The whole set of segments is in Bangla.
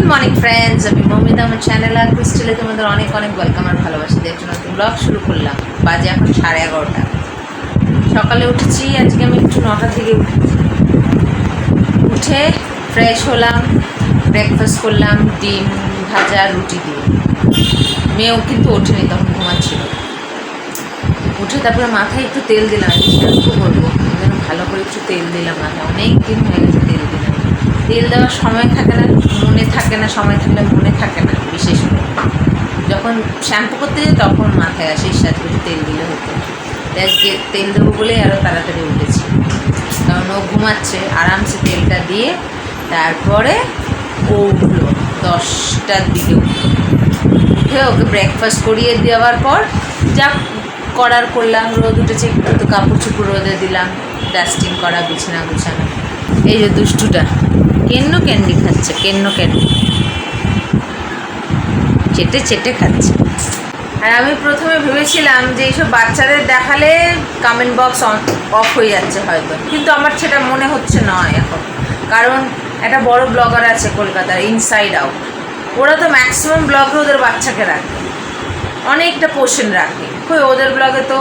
গুড মর্নিং ফ্রেন্ডস আমি মৌমিতা, আমার চ্যানেল আর ক্রিস্টেলে তোমাদের অনেক অনেক ওয়েলকাম আর ভালোবাসি। দেখছ নতুন ব্লগ শুরু করলাম। বাজে এখন সাড়ে এগারোটা। সকালে উঠেছি, আজকে আমি একটু নটা থেকে উঠে ফ্রেশ হলাম ব্রেকফাস্ট করলাম, ডিম ভাজা, রুটি দিয়ে। মেয়েও কিন্তু ওঠেনি, তখন ঘুমাচ্ছিল। উঠে তারপরে মাথায় একটু তেল দিলাম শ্যাম্পু করব জন্য ভালো করে একটু তেল দিলাম, মাথায় অনেক দিন হয়ে গেছে তেল দিলাম। তেল দেওয়ার সময় থাকে না, মনে থাকে না, সময় থাকলে মনে থাকে না, বিশেষ করে। যখন শ্যাম্পু করতে যাই তখন মাথায় আসে আজকে একটু তেল দিলে হতো। আজকে তেল দেবো বলেই আরও তাড়াতাড়ি উঠেছি। কারণ ও ঘুমাচ্ছে, আরামসে তেলটা দিয়ে তারপরে ও উঠল, দশটার দিকে উঠে ওকে ব্রেকফাস্ট করিয়ে দেওয়ার পর যা করার করলাম, রোদ উঠেছে, একটু তো কাপড় চুপড় রোদে দিলাম ডাস্টিং করা, বিছানা গুছানো। এই যে দুষ্টুটা। কেন্ন ক্যান্ডি খাচ্ছে, কেন্ন ক্যান্ডি। চেটে চেটে খাচ্ছে। আর আমি প্রথমে ভেবেছিলাম যে এইসব বাচ্চাদের দেখালে কমেন্ট বক্স অফ হয়ে যাচ্ছে হয়তো। কিন্তু আমার সেটা মনে হচ্ছে নয় এখন। কারণ একটা বড় ব্লগার আছে কলকাতার ইনসাইড আউট ওরা তো ম্যাক্সিমাম ব্লগে ওদের বাচ্চাকে রাখে। অনেকটা পোর্শন রাখে। কই, ওদের ব্লগে তো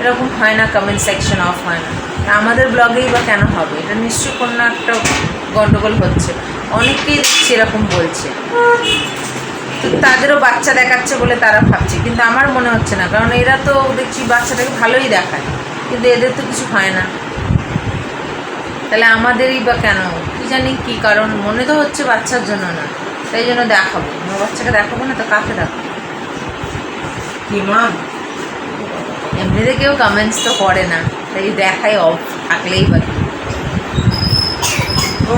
এরকম হয় না কমেন্ট সেকশন অফ হয় না। আমাদের ব্লগেই বা কেন হবে? এটা নিশ্চয়ই কোনো একটা গণ্ডগোল হচ্ছে। অনেকেই দেখছি এরকম বলছে। তো তাদেরও বাচ্চা দেখাচ্ছে বলে তারা ভাবছে কিন্তু আমার মনে হচ্ছে না। কারণ এরা তো দেখছি বাচ্চাটাকে ভালোই দেখায় কিন্তু এদের তো কিছু হয় না। তাহলে আমাদেরই বা কেন? কি জানি কি কারণ মনে তো হচ্ছে বাচ্চার জন্য না। তাই জন্য দেখাবো। আমার বাচ্চাকে দেখাবো না তো কাকে দেখাবো? কি মা? এমনিতে কেউ কমেন্টস তো করে না। তাই দেখাই অফ থাকলেই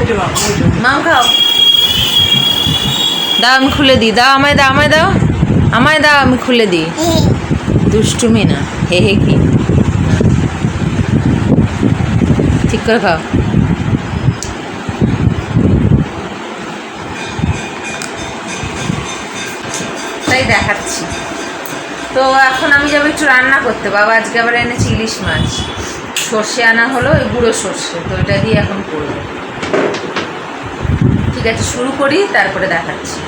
যে মাম খাও। দাও আমি খুলে দিই। দাও আমায় দাও আমায় দাও। আমায় দাও আমি খুলে দিই। দুষ্টুমি না হে হে কি? ঠিক করে খাও। তাই দেখাচ্ছি। তো এখন আমি যাব একটু রান্না করতে। বাবা আজকে আবার এনেছি ইলিশ মাছ। সর্ষে আনা হলো, ওই গুঁড়ো সর্ষে। তো এটা দিয়ে এখন করব। ঠিক আছে, শুরু করি, তারপরে দেখাচ্ছি।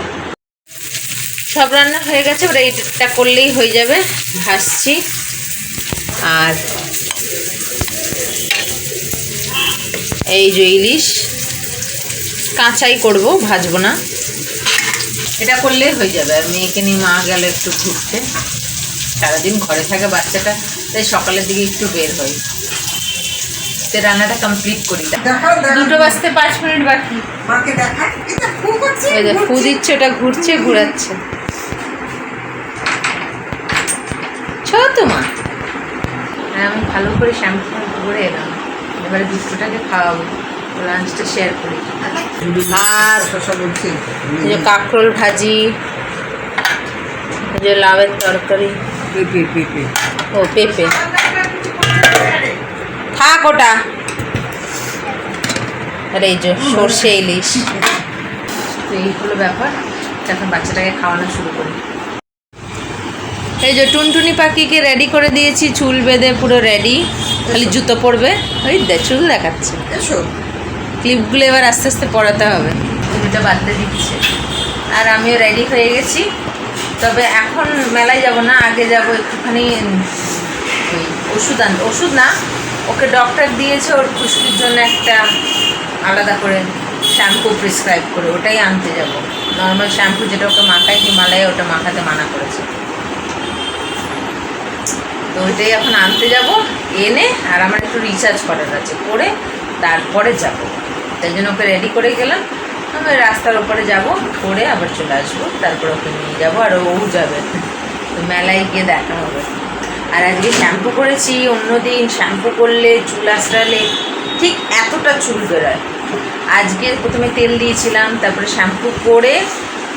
সব রান্না হয়ে গেছে ওরা এইটা করলেই হয়ে যাবে। ভাসছি আর এই যে ইলিশ, কাঁচাই করব, ভাজবো না। এটা করলেই হয়ে যাবে, আর মেয়েকে নিয়ে মা গেল একটু ঘুরতে। সারাদিন ঘরে থাকে বাচ্চাটা তাই সকালের দিকে একটু বের হই তো রান্নাটা কমপ্লিট করি। দুটো বাজতে পাঁচ মিনিট বাকি। ফু দিচ্ছে ওটা ঘুরছে ঘুরাচ্ছে। ছোট মা। হ্যাঁ আমি ভালো করে শ্যাম্পু করে এলাম। এবারে দুটোটাকে খাওয়াবো লাঞ্চটা শেয়ার করি। আর যে কাঁকরোল ভাজি যে লাউয়ের তরকারি। পেঁপে পেঁপে। ও পেঁপে। থাক ওটা। আর এই যে সর্ষে ইলিশ। তো এই হলো ব্যাপার। এখন বাচ্চাটাকে খাওয়ানো শুরু করি। এই যে টুনটুনি পাখিকে রেডি করে দিয়েছি চুল বেঁধে পুরো রেডি খালি জুতো পরবে। ওই দে চুল দেখাচ্ছে। এসো। ক্লিপগুলো এবার আস্তে আস্তে পড়াতে হবে। চুলটা বাঁধতে দিচ্ছে। আর আমিও রেডি হয়ে গেছি। তবে এখন মেলায় যাব না, আগে যাব একটুখানি ওই ওষুধ আন, ওষুধ না, ওকে ডক্টর দিয়েছে ওর খুশকির জন্য একটা আলাদা করে শ্যাম্পু প্রিসক্রাইব করে, ওটাই আনতে যাব। নর্মাল শ্যাম্পু যেটা ওকে মাখায়, হিমালয়ে ওটা মাখাতে মানা করেছে। তো ওইটাই এখন আনতে যাব, এনে আর আমার একটু রিচার্জ করার আছে, করে তারপরে যাব। তাই জন্য ওকে রেডি করে গেলাম। আমি রাস্তার ওপরে যাব করে আবার চলে আসব, তারপর ওকে নিয়ে যাব, আর ও যাবে। তো মেলায় গিয়ে দেখা হবে। আর আজকে শ্যাম্পু করেছি অন্যদিন শ্যাম্পু করলে চুল আঁচড়ালে ঠিক এতটা চুল বেরোয়। আজকে প্রথমে তেল দিয়েছিলাম, তারপরে শ্যাম্পু করে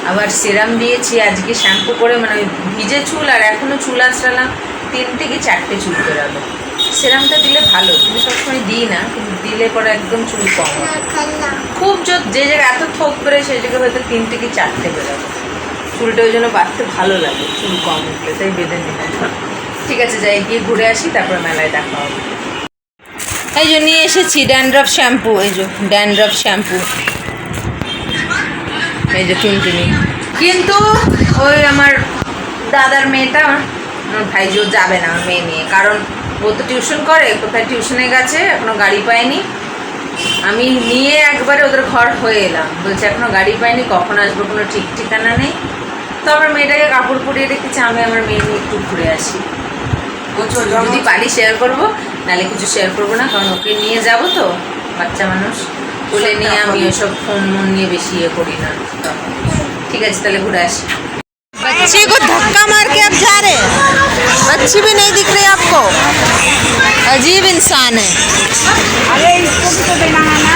আবার সেরাম দিয়েছি। আজকে শ্যাম্পু করে মানে ভিজে চুল আর এখনও চুল আঁচড়ালাম তিন থেকে চারটে চুল বেরোলো। সেরামটা দিলে ভালো কিন্তু সবসময় দিই না, কিন্তু দিলে পরে একদম চুল কম খুব যে যে জায়গায় এত থোক বেরোয় সেই জায়গায় হয়তো তিনটে কি চারটে বেরোবে চুলটা ওই জন্য বাঁধতে ভালো লাগে, চুল কম উঠলে, তাই বেঁধে নিলাম। ঠিক আছে, যাই, গিয়ে ঘুরে আসি, তারপর মেলায় দেখা হবে। এই যে নিয়ে এসেছি ড্যান্ড্রফ শ্যাম্পু, এই যে ড্যান্ড্রফ শ্যাম্পু। এই যে টুনটুনি। কিন্তু ওই আমার দাদার মেয়েটা, আমার ভাইজো যাবে না মেয়ে নিয়ে। কারণ ও তো টিউশন করে কোথায় টিউশনে গেছে এখনও গাড়ি পায়নি। আমি নিয়ে একবারে ওদের ঘর হয়ে এলাম। বলছে এখনও গাড়ি পাইনি কখন আসব? কোনো ঠিক ঠিকানা নেই? তো আমার মেয়েটাকে কাপড় পরিয়ে রেখেছি আমি আমার মেয়ে নিয়ে একটু ঘুরে আসি। যদি পারি শেয়ার করব নাহলে কিছু শেয়ার করব না কারণ ওকে নিয়ে যাব তো বাচ্চা মানুষ। বলে নিয়ে আমি ওসব ফোন মন নিয়ে বেশি ইয়ে করি না। ঠিক আছে তাহলে ঘুরে আসি। बच्ची को धक्का मार के आप जा रहे बच्ची भी नहीं दिख रही आपको। अजीब इंसान है। अरे इसको भी तो देना है ना।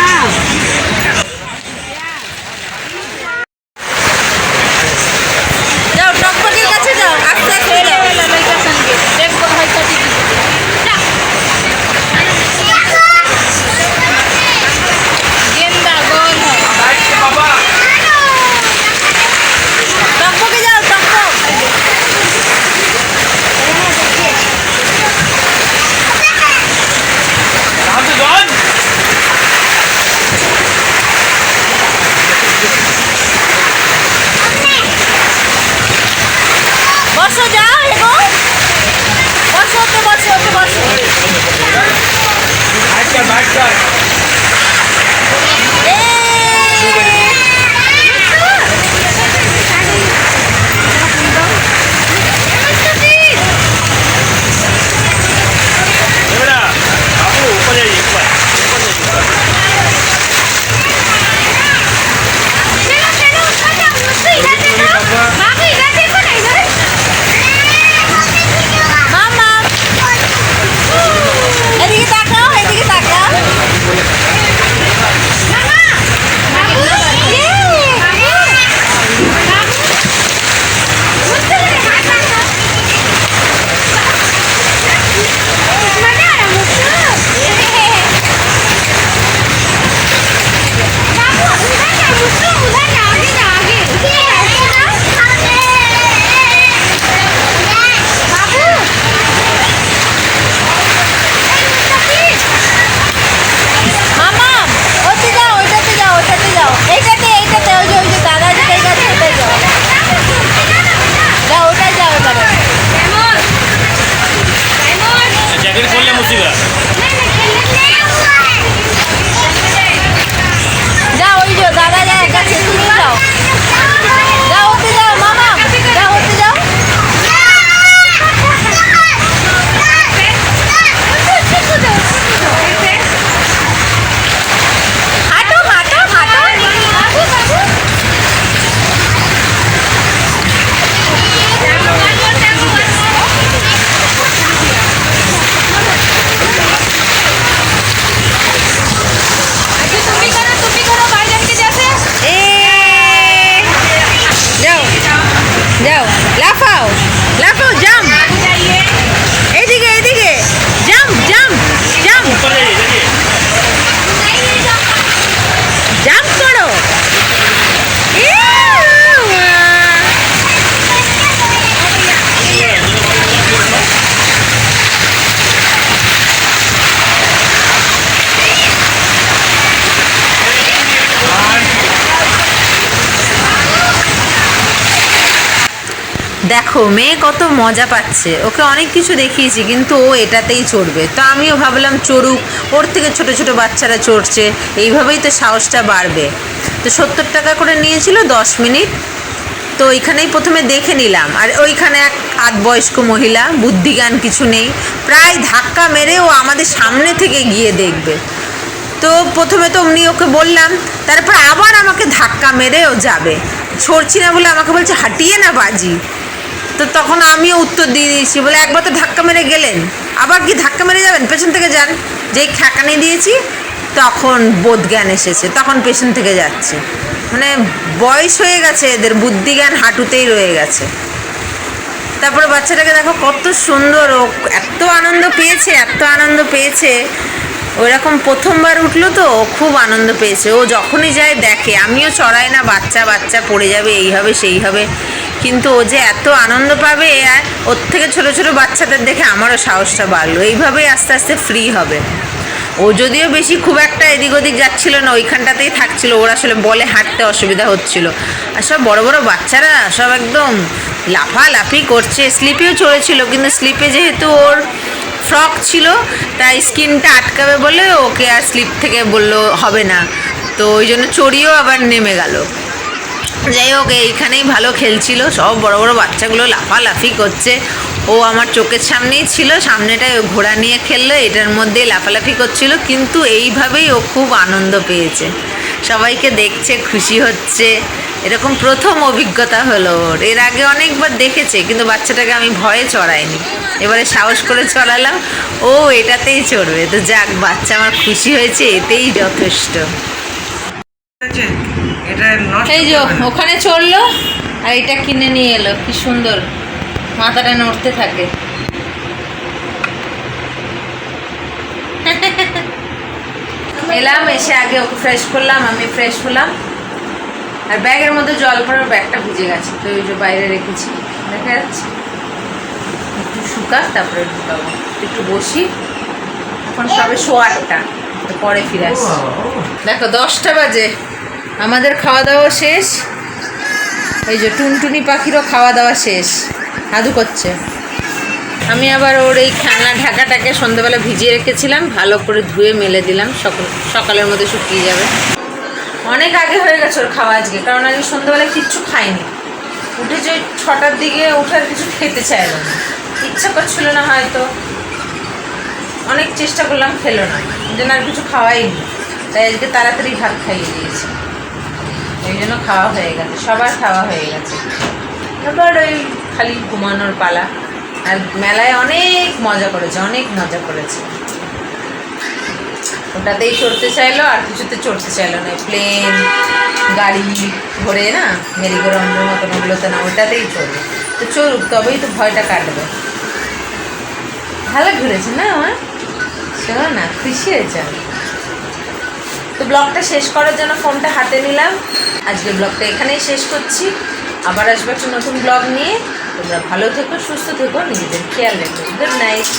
দেখো, মেয়ে কত মজা পাচ্ছে। ওকে অনেক কিছু দেখিয়েছি, কিন্তু ও এটাতেই চড়বে। তো আমিও ভাবলাম চড়ুক, ওর থেকে ছোট ছোট বাচ্চারা চড়ছে, এইভাবেই তো সাহসটা বাড়বে। তো সত্তর টাকা করে নিয়েছিল, দশ মিনিট। তো ওইখানেই প্রথমে দেখে নিলাম। আর ওইখানে এক আধ বয়স্ক মহিলা, বুদ্ধিজ্ঞান কিছু নেই, প্রায় ধাক্কা মেরে ও আমাদের সামনে থেকে গিয়ে দেখবে। তো প্রথমে তো অমনি ওকে বললাম, তারপর আবার আমাকে ধাক্কা মেরে ও যাবে। ছড়ছি না বলে আমাকে বলছে, হাঁটিয়ে না বাজি। তো তখন আমিও উত্তর দিয়ে দিয়েছি, বলে একবার তো ধাক্কা মেরে গেলেন। আবার কি ধাক্কা মেরে যাবেন? পেছন থেকে যান। যেই খ্যাকানি দিয়েছি, তখন বোধ জ্ঞান এসেছে, তখন পেছন থেকে যাচ্ছে। মানে বয়স হয়ে গেছে এদের, বুদ্ধিজ্ঞান হাঁটুতেই রয়ে গেছে। তারপরে বাচ্চাটাকে দেখো কত সুন্দর, ও এত আনন্দ পেয়েছে, এত আনন্দ পেয়েছে। ওইরকম প্রথমবার উঠল তো খুব আনন্দ পেয়েছে। ও যখনই যায় দেখে, আমিও চড়াই না, বাচ্চা বাচ্চা পড়ে যাবে এই হবে সেই হবে কিন্তু ও যে এত আনন্দ পাবে আর ওর থেকে ছোট ছোট বাচ্চাদের দেখে আমারও সাহসটা বাড়লো। এইভাবেই আস্তে আস্তে ফ্রি হবে। ও যদিও বেশি খুব একটা এদিক ওদিক যাচ্ছিল না, ওইখানটাতেই থাকছিল। ওর আসলে বলে হাঁটতে অসুবিধা হচ্ছিল। আর সব বড় বড় বাচ্চারা সব একদম লাফালাফি করছে। স্লিপেও চড়েছিল, কিন্তু স্লিপে যেহেতু ওর ফ্রক ছিল, তাই স্কিনটা আটকাবে বলে ওকে আর স্লিপ থেকে বলল হবে না। তো ওই জন্য চড়িয়েও আবার নেমে গেল। যাই হোক, এইখানেই ভালো খেলছিল। সব বড় বড় বাচ্চাগুলো লাফালাফি করছে। ও আমার চোখের সামনেই ছিল, সামনেটায় ও ঘোড়া নিয়ে খেললো, এটার মধ্যে লাফালাফি করছিল, কিন্তু এইভাবেই ও খুব আনন্দ পেয়েছে। সবাইকে দেখছে, খুশি হচ্ছে। এরকম প্রথম অভিজ্ঞতা হলো ওর। এর আগে অনেকবার দেখেছে, কিন্তু বাচ্চাটাকে আমি ভয়ে চড়াইনি। এবারে সাহস করে চড়ালাম। ও এটাতেই চড়বে। তো যাক, বাচ্চা আমার খুশি হয়েছে, এতেই যথেষ্ট। নষ্ট এই যে ওখানে চলল আর এটা কিনে নিয়ে এলো কি সুন্দর। মাথাটা নড়তে থাকে। এলাম এসে আগে ওকে ফ্রেশ করলাম আমি ফ্রেশ হলাম। আর ব্যাগের মধ্যে জল পড়ার ব্যাগটা ভিজে গেছে তো ওই যে বাইরে রেখেছি। দেখা যাচ্ছে। একটু শুকাক তারপরে ঢুকাবো। একটু বসি। এখন সবে শো আটটা পরে ফিরে আসি দেখো দশটা বাজে। আমাদের খাওয়া দাওয়া শেষ। এই যে টুনটুনি পাখিরও খাওয়া দাওয়া শেষ। হাদু করছে। আমি আবার ওর এই খেলনা ঢাকাটাকে সন্ধ্যাবেলা ভিজিয়ে রেখেছিলাম, ভালো করে ধুয়ে মেলে দিলাম, সকাল সকালের মধ্যে শুকিয়ে যাবে। অনেক আগে হয়ে গেছে ওর খাওয়া আজকে, কারণ আজকে সন্ধ্যাবেলায় কিচ্ছু খাইনি। উঠেছে ওই ছটার দিকে উঠার কিছু খেতে চাইল না। ইচ্ছা করছিল না হয়তো। অনেক চেষ্টা করলাম, খেলো না। জন্য আর কিছু খাওয়াইনি তাই আজকে তাড়াতাড়ি ভাত খাইয়ে দিয়েছি। জন্য খাওয়া হয়ে গেছে, সবার খাওয়া হয়ে গেছে। তারপর ওই খালি ঘুমানোর পালা। আর মেলায় অনেক মজা করেছে, অনেক মজা করেছে। ওটাতেই চড়তে চাইলো, আর কিছুতে চড়তে চাইলো না। প্লেন গাড়ি ঘোরে না মেরিগোরাউন্ডের মতন ওগুলোতে না, ওটাতেই চড়বে তো চড়ুক, তবেই তো ভয়টা কাটবে। ভালো ঘুরেছে না আমার শোনো না, খুশি হয়েছে আমি। তো ব্লগটা শেষ করার জন্য ফোনটা হাতে নিলাম। আজকে ব্লগটা এখানেই শেষ করছি। আবার আসব একটা নতুন ব্লগ নিয়ে। তোমরা ভালো থেকো, সুস্থ থেকো, নিজেদের খেয়াল রেখো। Good night